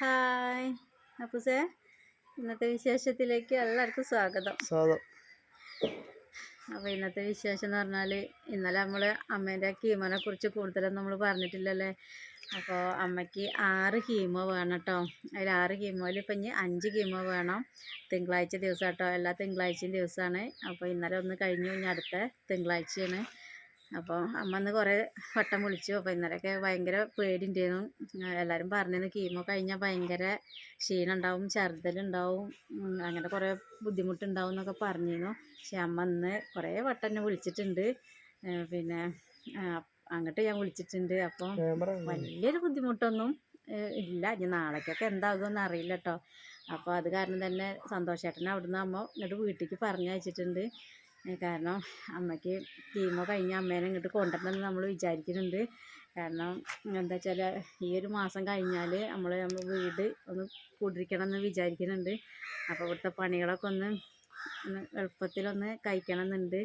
Hi. അപ്പുസേ ഇന്നത്തെ വിശേഷത്തിലേക്ക് എല്ലാവർക്കും സ്വാഗതം. സ്വാഗതം. അപ്പോൾ ഇന്നത്തെ വിശേഷം എന്ന് പറഞ്ഞാൽ ഇന്നലെ നമ്മൾ അമ്മേന്റെ കീമോനെ കുറിച്ച് കൂടുതലൊന്നും നമ്മൾ പറഞ്ഞിട്ടില്ലല്ലേ? അപ്പോൾ അമ്മയ്ക്ക് ആറ് കീമോ വേണം കേട്ടോ അതിൽ ആറ് കീമോയിൽ ഇപ്പം ഇനി അഞ്ച് കീമോ വേണം. തിങ്കളാഴ്ച ദിവസം കേട്ടോ എല്ലാ തിങ്കളാഴ്ചയും ദിവസമാണ് അപ്പോൾ ഇന്നലെ ഒന്ന് കഴിഞ്ഞു ഇനി അടുത്ത തിങ്കളാഴ്ചയാണ്. അപ്പോൾ അമ്മ അന്ന് കുറേ വട്ടം വിളിച്ചു. അപ്പോൾ ഇന്നലെയൊക്കെ ഭയങ്കര പേടിയുണ്ടായിരുന്നു. എല്ലാവരും പറഞ്ഞിരുന്നു കീമോ കഴിഞ്ഞാൽ ഭയങ്കര ക്ഷീണമുണ്ടാവും ഛർദ്ദലുണ്ടാവും അങ്ങനെ കുറേ ബുദ്ധിമുട്ടുണ്ടാവും എന്നൊക്കെ പറഞ്ഞിരുന്നു. പക്ഷെ അമ്മ അന്ന് കുറേ വട്ടം എന്നെ വിളിച്ചിട്ടുണ്ട്. പിന്നെ അങ്ങോട്ട് ഞാൻ വിളിച്ചിട്ടുണ്ട്. അപ്പോൾ വലിയൊരു ബുദ്ധിമുട്ടൊന്നും ഇല്ല. ഇനി നാളേക്കൊക്കെ എന്താകുമെന്ന് അറിയില്ല കേട്ടോ അപ്പോൾ അത് കാരണം തന്നെ സന്തോഷേട്ടനെ അവിടുന്ന് അമ്മ ഇങ്ങോട്ട് വീട്ടിലേക്ക് പറഞ്ഞയച്ചിട്ടുണ്ട്. കാരണം അമ്മയ്ക്ക് കീമോ കഴിഞ്ഞ അമ്മേനെ ഇങ്ങോട്ട് കൊണ്ടുവരണമെന്ന് നമ്മൾ വിചാരിക്കുന്നുണ്ട്. കാരണം എന്താ വെച്ചാൽ ഈ ഒരു മാസം കഴിഞ്ഞാൽ നമ്മൾ നമ്മൾ വീട് ഒന്ന് കൂടിരിക്കണം എന്ന് വിചാരിക്കുന്നുണ്ട്. അപ്പോൾ ഇവിടുത്തെ പണികളൊക്കെ ഒന്ന് ഒന്ന് എളുപ്പത്തിലൊന്ന് കഴിക്കണം എന്നുണ്ട്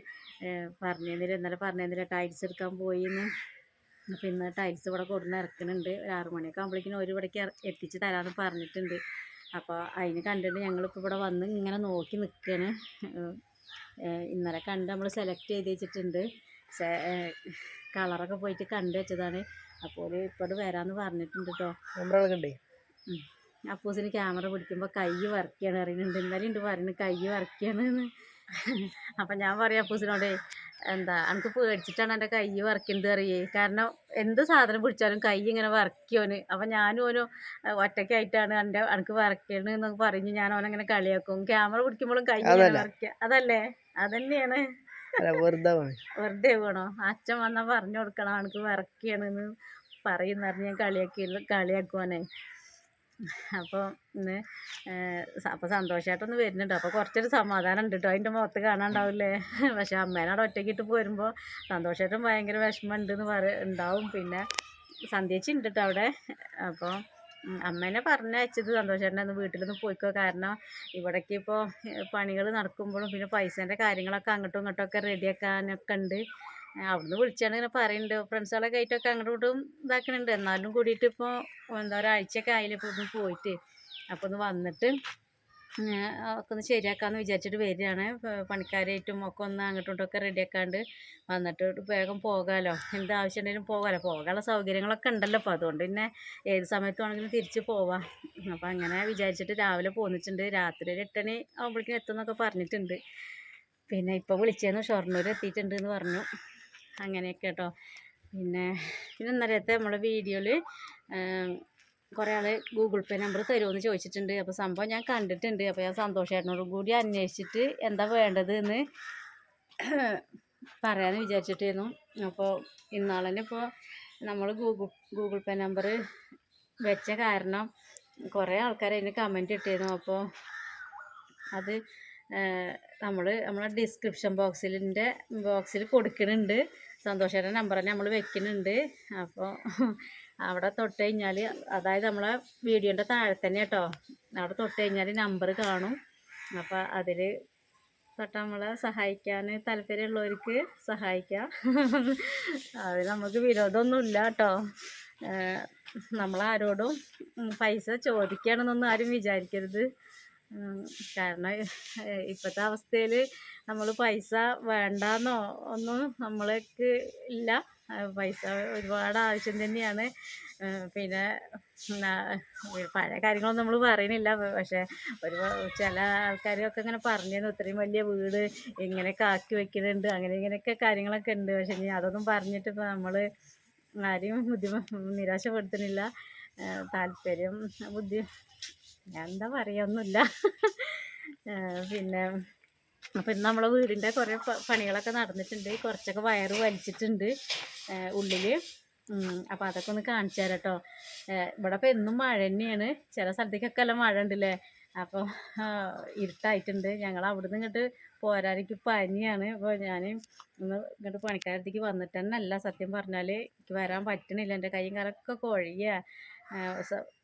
പറഞ്ഞിരുന്നില്ല ഇന്നലെ പറഞ്ഞിരുന്നില്ല ടൈൽസ് എടുക്കാൻ പോയി എന്ന് അപ്പോൾ ഇന്ന് ടൈൽസ് ഇവിടെ കൊടുന്ന് ഇറക്കുന്നുണ്ട്. ഒരു ആറ് മണിയൊക്കെ ആകുമ്പോഴേക്കും ഒരു ഇവിടേക്ക് എത്തിച്ച് തരാമെന്ന് പറഞ്ഞിട്ടുണ്ട്. അപ്പോൾ അതിന് കണ്ടിട്ട് ഞങ്ങളിപ്പോൾ ഇവിടെ വന്ന് ഇങ്ങനെ നോക്കി നിൽക്കുകയാണ് ഇന്നലെ കണ്ട് നമ്മൾ സെലക്ട് ചെയ്ത് വെച്ചിട്ടുണ്ട്. കളറൊക്കെ പോയിട്ട് കണ്ടു വെച്ചതാണ്. അപ്പോൾ ഇപ്പോഴും വരാമെന്ന് പറഞ്ഞിട്ടുണ്ട് കേട്ടോ അപ്പൂസിന് ക്യാമറ പിടിക്കുമ്പോൾ കൈ വർക്ക് ചെയ്യണം അറിയുന്നുണ്ട് ഇന്നലെ ഉണ്ട് പറയുന്നത് കൈ വറക്കുകയാണ് അപ്പം ഞാൻ പറയാം അപ്പൂസിനോടെ എന്താ എനിക്ക് പേടിച്ചിട്ടാണ് എന്റെ കൈ വറക്കുന്നത് അറിയേ കാരണം എന്ത് സാധനം പിടിച്ചാലും കൈ ഇങ്ങനെ വറക്കിയോന് അപ്പം ഞാനും ഓനും ഒറ്റയ്ക്കായിട്ടാണ് എന്റെ എനിക്ക് വറക്കണ് എന്നൊക്കെ പറഞ്ഞ് ഞാൻ ഓനങ്ങനെ കളിയാക്കും. ക്യാമറ പിടിക്കുമ്പോഴും കൈ ഇങ്ങനെ അതല്ല. വറക്കുക അതല്ലേ? അതന്നെയാണ്. വെറുതെ വേണം വേണോ അച്ഛൻ വന്നാൽ പറഞ്ഞു കൊടുക്കണം എനിക്ക് വിറക്കുകയാണെന്ന് പറയുന്നറിഞ്ഞ് ഞാൻ കളിയാക്കി കളിയാക്കുവാനേ അപ്പോൾ ഇന്ന് അപ്പോൾ സന്തോഷമായിട്ടൊന്ന് വരുന്നുണ്ട്. അപ്പോൾ കുറച്ചൊരു സമാധാനം ഉണ്ട് കേട്ടോ അതിന്റെ മുഖത്ത് കാണാണ്ടാവില്ലേ? പക്ഷേ അമ്മേനോട് ഒറ്റയ്ക്കിട്ട് പോരുമ്പോൾ സന്തോഷമായിട്ടും ഭയങ്കര വിഷമമുണ്ട് എന്ന് പറ ഉണ്ടാവും പിന്നെ സന്ധ്യച്ചുണ്ട് കേട്ടോ അവിടെ അപ്പോൾ അമ്മേനെ പറഞ്ഞയച്ചത് സന്തോഷേട്ടനെ ഒന്ന് വീട്ടിലൊന്ന് പോയിക്കോ. കാരണം ഇവിടേക്ക് ഇപ്പോൾ പണികൾ നടക്കുമ്പോഴും പിന്നെ പൈസേന്റെ കാര്യങ്ങളൊക്കെ അങ്ങോട്ടും ഇങ്ങോട്ടും ഒക്കെ റെഡിയാക്കാനൊക്കെ ഉണ്ട് അവിടുന്ന് വിളിച്ചാണ് ഇങ്ങനെ പറയുന്നുണ്ട് ഫ്രണ്ട്സുകളൊക്കെ ആയിട്ടൊക്കെ അങ്ങോട്ടും ഇതാക്കുന്നുണ്ട് എന്നാലും കൂടിയിട്ട് ഇപ്പോൾ എന്താ ഒരാഴ്ചയൊക്കെ ആയില്ല ഇപ്പോൾ ഒന്ന് പോയിട്ട്. അപ്പോൾ ഒന്ന് വന്നിട്ട് ഒക്കെ ഒന്ന് ശരിയാക്കാമെന്ന് വിചാരിച്ചിട്ട് വരികയാണ്. പണിക്കാരായിട്ടും ഒക്കെ ഒന്ന് അങ്ങോട്ടും ഇങ്ങോട്ടും ഒക്കെ റെഡിയാക്കാണ്ട് വന്നിട്ട് വേഗം പോകാമല്ലോ എന്ത് ആവശ്യമുണ്ടെങ്കിലും പോകാമല്ലോ പോകാനുള്ള സൗകര്യങ്ങളൊക്കെ ഉണ്ടല്ലോ അപ്പോൾ അതുകൊണ്ട് പിന്നെ ഏത് സമയത്ത് വേണമെങ്കിലും തിരിച്ച് പോവാം. അപ്പോൾ അങ്ങനെ വിചാരിച്ചിട്ട് രാവിലെ പോന്നിട്ടുണ്ട്. രാത്രി ഒരു എട്ടണി ആകുമ്പോഴേക്കും എത്തുമെന്നൊക്കെ പറഞ്ഞിട്ടുണ്ട്. പിന്നെ ഇപ്പോൾ വിളിച്ചതെന്ന് ഷൊർണൂർ എത്തിയിട്ടുണ്ട് എന്ന് പറഞ്ഞു. അങ്ങനെയൊക്കെ കേട്ടോ പിന്നെ പിന്നെ ഇന്നലത്തെ നമ്മുടെ വീഡിയോയിൽ കുറേ ആൾ ഗൂഗിൾ പേ നമ്പർ തരുമെന്ന് ചോദിച്ചിട്ടുണ്ട്. അപ്പോൾ സംഭവം ഞാൻ കണ്ടിട്ടുണ്ട്. അപ്പോൾ ഞാൻ സന്തോഷേട്ടനോടും കൂടി അന്വേഷിച്ചിട്ട് എന്താ വേണ്ടത് എന്ന് പറയാമെന്ന് വിചാരിച്ചിട്ടായിരുന്നു അപ്പോൾ ഇന്നാളെ ഇപ്പോൾ നമ്മൾ ഗൂഗിൾ ഗൂഗിൾ പേ നമ്പർ വെച്ച കാരണം കുറേ ആൾക്കാർ അതിന് കമന്റ് ഇട്ടിരുന്നു അപ്പോൾ അത് നമ്മൾ നമ്മളെ ഡിസ്ക്രിപ്ഷൻ ബോക്സിലിന്റെ ബോക്സിൽ കൊടുക്കുന്നുണ്ട് സന്തോഷേട്ട നമ്പർ തന്നെ നമ്മൾ വെക്കുന്നുണ്ട്. അപ്പോൾ അവിടെ തൊട്ട് കഴിഞ്ഞാൽ അതായത് നമ്മളെ വീഡിയോന്റെ താഴെ തന്നെ കേട്ടോ. അവിടെ തൊട്ട് കഴിഞ്ഞാൽ നമ്പർ കാണും. അപ്പോൾ അതിൽ തൊട്ട് നമ്മളെ സഹായിക്കാൻ താല്പര്യമുള്ളവർക്ക് സഹായിക്കാം. അത് നമുക്ക് വിരോധമൊന്നുമില്ല കേട്ടോ. നമ്മളാരോടും പൈസ ചോദിക്കണമെന്നൊന്നും ആരും വിചാരിക്കരുത്. കാരണം ഇപ്പോഴത്തെ അവസ്ഥയിൽ നമ്മൾ പൈസ വേണ്ടാന്നോ ഒന്നും നമ്മൾക്ക് ഇല്ല. പൈസ ഒരുപാട് ആവശ്യം തന്നെയാണ്. പിന്നെ പഴയ കാര്യങ്ങളൊന്നും നമ്മൾ പറയുന്നില്ല. പക്ഷേ ഒരു ചില ആൾക്കാരൊക്കെ ഇങ്ങനെ പറഞ്ഞിരുന്നു. ഇത്രയും വലിയ വീട് ഇങ്ങനെയൊക്കെ ആക്കി വെക്കുന്നുണ്ട്. അങ്ങനെ ഇങ്ങനെയൊക്കെ കാര്യങ്ങളൊക്കെ ഉണ്ട്. പക്ഷേ ഇനി അതൊന്നും പറഞ്ഞിട്ട് ഇപ്പോൾ നമ്മൾ ആരെയും ബുദ്ധിമു നിരാശപ്പെടുത്തുന്നില്ല. താല്പര്യം ബുദ്ധി എന്താ പറയൊന്നുമില്ല പിന്നെ അപ്പൊ ഇന്ന് നമ്മളെ വീടിന്റെ കുറേ പണികളൊക്കെ നടന്നിട്ടുണ്ട്. കുറച്ചൊക്കെ വയറ് വലിച്ചിട്ടുണ്ട് ഉള്ളിൽ അപ്പൊ അതൊക്കെ ഒന്ന് കാണിച്ചു തരാം കേട്ടോ ഇവിടെ ഇപ്പോൾ എന്നും മഴ തന്നെയാണ്. ചില സ്ഥലത്തേക്കൊക്കെ എല്ലാം മഴ ഉണ്ടല്ലേ? അപ്പൊ ഇരുട്ടായിട്ടുണ്ട്. ഞങ്ങൾ അവിടുന്ന് ഇങ്ങോട്ട് പോരാനിക്ക് പനിയാണ്. അപ്പൊ ഞാൻ ഒന്ന് ഇങ്ങോട്ട് പണിക്കാരത്തേക്ക് വന്നിട്ട് തന്നെ അല്ല സത്യം പറഞ്ഞാൽ എനിക്ക് വരാൻ പറ്റണില്ല. എന്റെ കൈയും കാലൊക്കെ കുഴയുക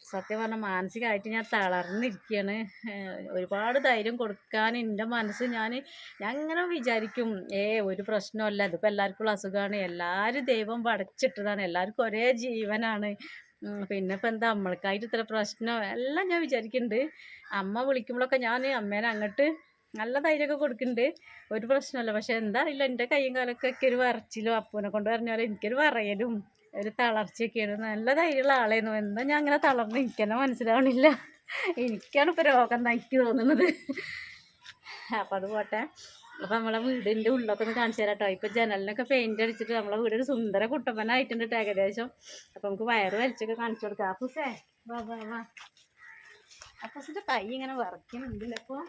സത്യം പറഞ്ഞാൽ മാനസികമായിട്ട് ഞാൻ തളർന്നിരിക്കുകയാണ് ഒരുപാട് ധൈര്യം കൊടുക്കാൻ എന്റെ മനസ്സ് ഞാൻ ഞാൻ ഇങ്ങനെ വിചാരിക്കും ഏ ഒരു പ്രശ്നമല്ല ഇതിപ്പോൾ എല്ലാവർക്കും അസുഖമാണ് എല്ലാവരും ദൈവം പടച്ചിട്ടതാണ് എല്ലാവർക്കും ഒരേ ജീവനാണ്. പിന്നെ ഇപ്പം എന്താ നമ്മൾക്കായിട്ട് ഇത്ര പ്രശ്നം എല്ലാം ഞാൻ വിചാരിക്കുന്നുണ്ട് അമ്മ വിളിക്കുമ്പോഴൊക്കെ ഞാൻ അമ്മേനെ അങ്ങോട്ട് നല്ല ധൈര്യമൊക്കെ കൊടുക്കുന്നുണ്ട് ഒരു പ്രശ്നമല്ല പക്ഷെ എന്താ അറിയില്ല എന്റെ കൈയും കാലൊക്കെ ഒരു വരച്ചിലും അപ്പൂനെ കൊണ്ട് പറഞ്ഞാൽ എനിക്കൊരു പറയലും ഒരു തളർച്ചയൊക്കെയാണ്. നല്ല ധൈര്യമുള്ള ആളായിരുന്നു. എന്താ ഞാൻ അങ്ങനെ തളർന്ന് എനിക്കെന്നെ മനസ്സിലാവണില്ല. എനിക്കാണ് ഇപ്പോൾ രോഗം തനിക്ക് തോന്നുന്നത്. അപ്പം അത് പോട്ടെ. അപ്പം നമ്മളെ വീടിന്റെ ഉള്ളൊക്കെ ഒന്ന് കാണിച്ചു തരാം കേട്ടോ ഇപ്പം ജനലിനൊക്കെ പെയിന്റ് അടിച്ചിട്ട് നമ്മളെ വീട് ഒരു സുന്ദര കുട്ടപ്പനായിട്ടുണ്ട് കേട്ടോ ഏകദേശം. അപ്പം നമുക്ക് വയറ് വലിച്ചൊക്കെ കാണിച്ചു കൊടുക്കാം. അപ്പൂസേ വാ വാ വാ. കൈ ഇങ്ങനെ വിറയ്ക്കുന്നുണ്ടല്ലോ അപ്പോൾ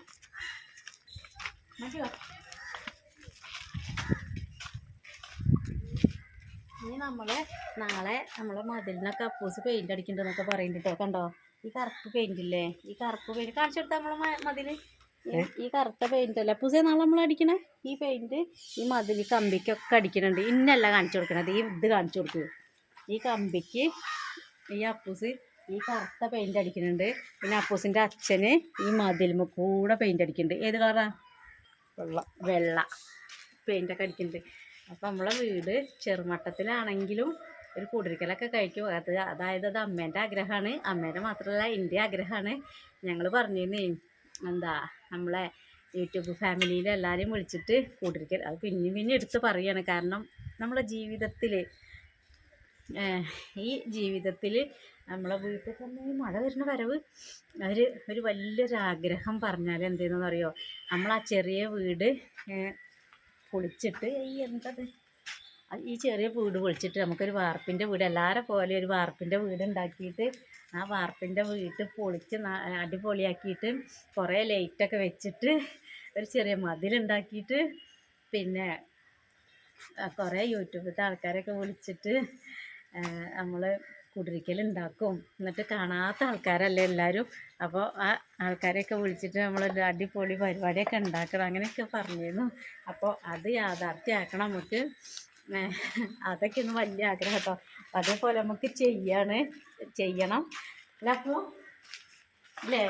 മതിയോ? ഇനി നമ്മൾ നാളെ നമ്മൾ മതിലിനൊക്കെ അപ്പൂസ് പെയിന്റ് അടിക്കണ്ടെന്നൊക്കെ പറയുന്നുണ്ട് കേട്ടോ കണ്ടോ? ഈ കറുപ്പ് പെയിന്റ് ഇല്ലേ? ഈ കറുപ്പ് പെയിന്റ് കാണിച്ചു കൊടുത്താൽ നമ്മളെ മ- മതിൽ? ഈ- കറുത്ത പെയിന്റ് അല്ലേ? അപ്പൂസേ നാളെ നമ്മൾ അടിക്കണേ? ഈ പെയിന്റ് ഈ മതിൽ കമ്പിക്കൊക്കെ അടിക്കണുണ്ട്. ഇന്നല്ല കാണിച്ചു കൊടുക്കണത്. ഈ ഇത് കാണിച്ചു കൊടുക്കൂ. ഈ കമ്പിക്ക് ഈ അപ്പൂസ് ഈ കറുത്ത പെയിന്റ് അടിക്കുന്നുണ്ട് പിന്നെ അപ്പൂസിന്റെ അച്ഛന് ഈ മതിലുമ്മ കൂടെ പെയിന്റ് അടിക്കുന്നുണ്ട് ഏത് കളറാണ് വെള്ള. വെള്ള. പെയിന്റൊക്കെ അടിക്കുന്നുണ്ട് അപ്പം നമ്മളെ വീട് ചെറുമട്ടത്തിലാണെങ്കിലും ഒരു കുടിരിക്കലൊക്കെ കഴിക്കും. അത് അതായത് അത് അമ്മേന്റെ ആഗ്രഹമാണ് അമ്മേന്റെ മാത്രമല്ല എന്റെ ആഗ്രഹമാണ് ഞങ്ങൾ പറഞ്ഞിരുന്നേ എന്താ നമ്മളെ യൂട്യൂബ് ഫാമിലിയിൽ എല്ലാവരെയും വിളിച്ചിട്ട് കുടിരിക്കൽ അത് പിന്നെയും പിന്നെ എടുത്ത് പറയുകയാണ് കാരണം നമ്മളെ ജീവിതത്തിൽ ഈ ജീവിതത്തിൽ നമ്മളെ വീട്ടിൽ തന്നെ ഈ മഴ വരുന്ന വരവ് അവർ ഒരു വലിയൊരാഗ്രഹം പറഞ്ഞാൽ എന്തെന്ന് അറിയോ നമ്മൾ ആ ചെറിയ വീട് പൊളിച്ചിട്ട് ഈ എന്തത്? ഈ ചെറിയ വീട് പൊളിച്ചിട്ട് നമുക്കൊരു വാർപ്പിന്റെ വീട് എല്ലാവരെ പോലെ ഒരു വാർപ്പിന്റെ വീട് ഉണ്ടാക്കിയിട്ട് ആ വാർപ്പിന്റെ വീട് പൊളിച്ച് അടിപൊളിയാക്കിയിട്ട് കുറേ ലൈറ്റൊക്കെ വെച്ചിട്ട് ഒരു ചെറിയ മതിലുണ്ടാക്കിയിട്ട് പിന്നെ കുറേ യൂട്യൂബിലത്തെ ആൾക്കാരൊക്കെ വിളിച്ചിട്ട് നമ്മൾ കുടിരിക്കലുണ്ടാക്കും. എന്നിട്ട് കാണാത്ത ആൾക്കാരല്ലേ എല്ലാവരും അപ്പോൾ ആ ആൾക്കാരെയൊക്കെ വിളിച്ചിട്ട് നമ്മൾ അടിപൊളി പരിപാടിയൊക്കെ ഉണ്ടാക്കണം. അങ്ങനെയൊക്കെ പറഞ്ഞിരുന്നു. അപ്പോൾ അത് യാഥാർത്ഥ്യമാക്കണം നമുക്ക്. അതൊക്കെ ഒന്ന് വലിയ ആഗ്രഹം കേട്ടോ. അതേപോലെ നമുക്ക് ചെയ്യാണ്. ചെയ്യണം. അല്ല അപ്പോൾ അല്ലേ?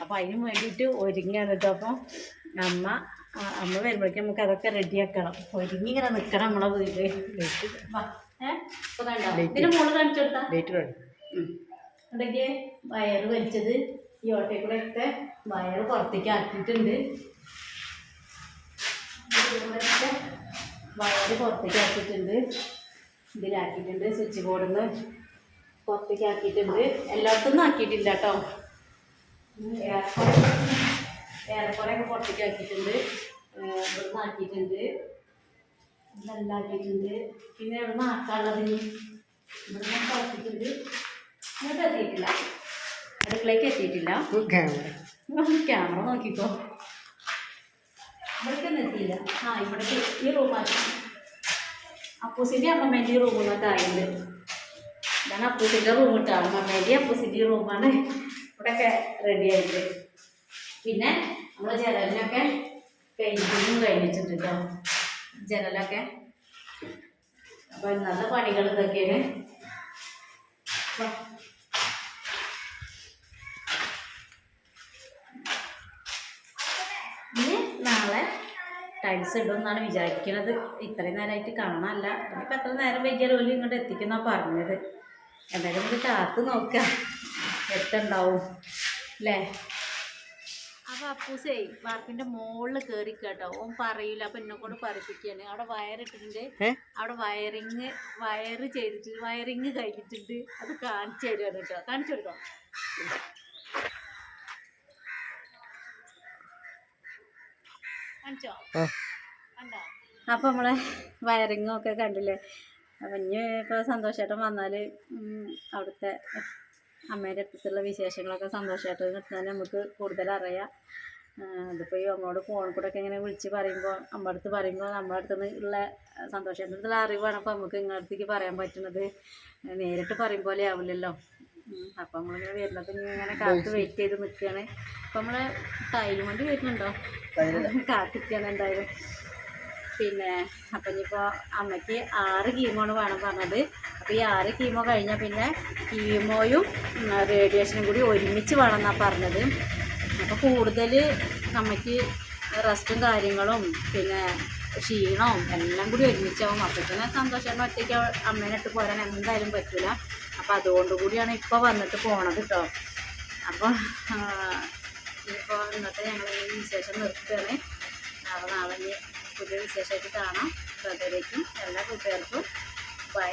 അപ്പം അതിന് വേണ്ടിയിട്ട് ഒരുങ്ങാണ് കേട്ടോ. അപ്പോൾ അമ്മ അമ്മ വരുമ്പോഴേക്കും നമുക്ക് അതൊക്കെ റെഡിയാക്കണം ഒരുങ്ങി ഇങ്ങനെ നിൽക്കണം നമ്മളെ വീട് വാ. ഇപ്പൊ കണ്ടോ? ഇതിന്റെ ഉണ്ടെങ്കിൽ വയറ് വലിച്ചത്. ഈ ഓട്ടയിൽ കൂടെ ഒക്കെ വയറ് പുറത്തേക്ക് ആക്കിയിട്ടുണ്ട്. വയറ് പുറത്തേക്ക് ആക്കിയിട്ടുണ്ട്. ഇതിലാക്കിയിട്ടുണ്ട്. സ്വിച്ച് ബോർഡിൽ നിന്ന് പുറത്തേക്ക് ആക്കിയിട്ടുണ്ട്. എല്ലായിടത്തും ആക്കിയിട്ടില്ല കേട്ടോ. ഏറെക്കുറെ ഏറെക്കുറെ ഒക്കെ പുറത്തേക്ക് ആക്കിയിട്ടുണ്ട്. ഇവിടുന്ന് ആക്കിയിട്ടുണ്ട്. ഇതെല്ലാം ആക്കിയിട്ടുണ്ട് പിന്നെ ഇവിടുന്ന് ആക്കാനുള്ളത് ഇവിടെ ഇവിടുന്ന് കുറച്ചിട്ടുണ്ട് ഇങ്ങോട്ട് എത്തിയിട്ടില്ല. അടുക്കളയ്ക്ക് എത്തിയിട്ടില്ല. ക്യാമറ നോക്കിക്കോ. ഇവിടേക്കൊന്നും എത്തിയില്ല. ആ ഇവിടേക്ക് ഈ റൂമാക്കി അപ്പൂസിന്റെ അമ്മമ്മേന്റെ ഈ റൂമിൽ നിന്നൊക്കെ ആയിട്ടുണ്ട്. ഇതാണ് അപ്പൂസിന്റെ റൂം ഇട്ടോ അമ്മമ്മേന്റെ അപ്പൂസിന്റെ റൂമാണ് ഇവിടെയൊക്കെ റെഡി ആയിട്ട്. പിന്നെ നമ്മൾ ജനലിനൊക്കെ പെയിന്റിങ്ങും കഴിഞ്ഞിട്ടുണ്ട് കേട്ടോ ജനലൊക്കെ. അപ്പോൾ ഇന്നത്തെ പണികൾ ഇതൊക്കെയാണ്. ഇനി നാളെ ടൈൽസ് ഇടുമെന്നാണ് വിചാരിക്കുന്നത് ഇത്രയും നേരമായിട്ട് കാണാനല്ല. ഇനിയിപ്പോൾ എത്ര നേരം വൈകിയാലും ഓൽ ഇങ്ങോട്ട് എത്തിക്കുന്ന പറഞ്ഞത്. എന്തായാലും നമുക്ക് കാത്ത് നോക്കാം. എത്തുണ്ടാവും. അല്ലേ അപ്പോൾ അപ്പൂസേ വാർപ്പിന്റെ മുകളിൽ കേറി കേട്ടോ ഓൻ പറയൂല അപ്പൊ എന്നെ കൊണ്ട് പറയിപ്പിക്കുകയാണ് അവിടെ വയറിട്ടിട്ടുണ്ട്? അവിടെ വയറിങ് വയറ് ചെയ്തിട്ട് വയറിങ് കഴിഞ്ഞിട്ടുണ്ട്. അത് കാണിച്ചു തരുവാണ് കേട്ടോ കാണിച്ചു കൊടുക്കാം കാണിച്ചോ? കണ്ടോ? അപ്പോൾ നമ്മളെ വയറിങ്ങും ഒക്കെ കണ്ടില്ലേ? അപ്പം ഇനി ഇപ്പോൾ സന്തോഷേട്ടൻ വന്നാൽ അവിടുത്തെ അമ്മേന്റെ അടുത്തുള്ള വിശേഷങ്ങളൊക്കെ സന്തോഷമായിട്ട് നിർത്താൻ നമുക്ക് കൂടുതൽ അറിയാം. അതിപ്പോൾ ഈ അമ്മയോട് ഫോണിൽ കൂടെ ഒക്കെ ഇങ്ങനെ വിളിച്ച് പറയുമ്പോൾ അമ്മ അടുത്ത് പറയുമ്പോൾ നമ്മുടെ അടുത്ത് ഉള്ള സന്തോഷത്തിന്റെ അടുത്തുള്ള അറിവാണ് അപ്പോൾ നമുക്ക് നിങ്ങളുടെ അടുത്തേക്ക് പറയാൻ പറ്റുന്നത്. നേരിട്ട് പറയും പോലെ ആവില്ലല്ലോ. അപ്പം നമ്മളിങ്ങനെ വരുന്നത് ഇങ്ങനെ കാത്ത് വെയിറ്റ് ചെയ്ത് നിൽക്കുകയാണ് അപ്പം നമ്മൾ ടൈൽ വണ്ടി വരുന്നുണ്ടോ? കാത്തിരിക്കുകയാണ് എന്തായാലും. പിന്നെ അപ്പം ഇനിയിപ്പോൾ അമ്മയ്ക്ക് ആറ് കീമോണ് വേണം പറഞ്ഞത്. അപ്പോൾ ഈ ആറ് കീമോ കഴിഞ്ഞാൽ പിന്നെ കീമോയും റേഡിയേഷനും കൂടി ഒരുമിച്ച് വേണം എന്നാണ് പറഞ്ഞത്. അപ്പോൾ കൂടുതൽ അമ്മയ്ക്ക് റെസ്റ്റും കാര്യങ്ങളും പിന്നെ ക്ഷീണവും എല്ലാം കൂടി ഒരുമിച്ചാവും. അപ്പത്തന്നെ സന്തോഷം ഒറ്റയ്ക്ക് അമ്മേനെ ഇട്ട് പോരാൻ എന്തായാലും പറ്റില്ല അപ്പം അതുകൊണ്ട് കൂടിയാണ് ഇപ്പോൾ വന്നിട്ട് പോണത് കേട്ടോ അപ്പോൾ ഇപ്പോൾ ഇന്നത്തെ ഞങ്ങൾ വിശേഷം നിർത്തുകയാണ്. അപ്പോൾ നാളെ പുതിയ വിശേഷമായിട്ട് കാണാം അതുവരേക്കും എല്ലാ കൂട്ടുകാർക്കും ബൈ